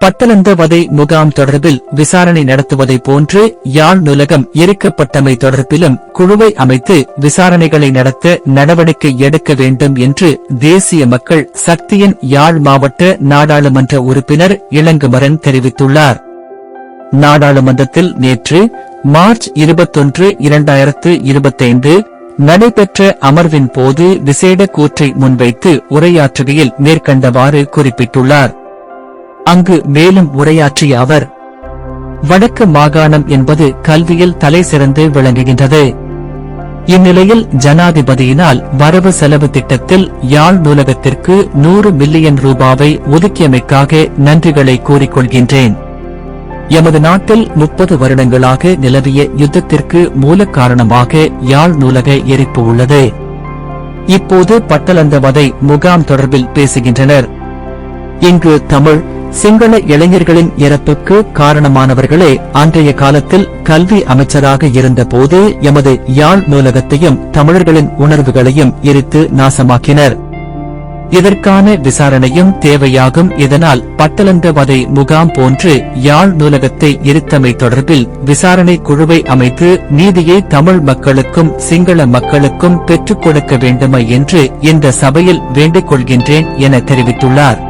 பத்தலந்த வதை முகாம் தொடர்பில் விசாரணை நடத்துவதை போன்று யாழ் நூலகம் எரிக்கப்பட்டமை தொடர்பிலும் குழுவை அமைத்து விசாரணைகளை நடத்த நடவடிக்கை எடுக்க வேண்டும் என்று தேசிய மக்கள் சக்தியின் யாழ் மாவட்ட நாடாளுமன்ற உறுப்பினர் இளங்குமரன் தெரிவித்துள்ளார். நாடாளுமன்றத்தில் நேற்று மார்ச் இருபத்தொன்று இரண்டாயிரத்து இருபத்தைந்து நடைபெற்ற அமர்வின் போது விசேட கூற்றை முன்வைத்து உரையாற்றுகையில் மேற்கண்டவாறு குறிப்பிட்டுள்ளார். அங்கு மேலும் உரையாற்றிய அவர் வடக்கு மாகாணம் என்பது கல்வியில் தலை சிறந்து விளங்குகின்றது. இந்நிலையில் ஜனாதிபதியினால் வரவு செலவு திட்டத்தில் யாழ் நூலகத்திற்கு நூறு மில்லியன் ரூபாவை ஒதுக்கியமைக்காக நன்றிகளை கூறிக்கொள்கின்றேன். எமது நாட்டில் முப்பது வருடங்களாக நிலவிய யுத்தத்திற்கு மூல காரணமாக யாழ் நூலக எரிப்பு உள்ளது. இப்போது பட்டலந்தவதை முகாம் தொடர்பில் பேசுகின்றனர். இங்கு தமிழ் சிங்கள இளைஞர்களின் இறப்புக்கு காரணமானவர்களே அன்றைய காலத்தில் கல்வி அமைச்சராக இருந்தபோது எமது யாழ் நூலகத்தையும் தமிழர்களின் உணர்வுகளையும் எரித்து நாசமாக்கினர். இதற்கான விசாரணையும் தேவையாகும் இதனால் பட்டலந்தவதை முகாம் போன்று யாழ் நூலகத்தை எரித்தமை தொடர்பில் விசாரணை குழுவை அமைத்து நீதியை தமிழ் மக்களுக்கும் சிங்கள மக்களுக்கும் பெற்றுக் கொடுக்க வேண்டுமா என்று இந்த சபையில் வேண்டிக் கொள்கின்றேன் என தெரிவித்துள்ளார்.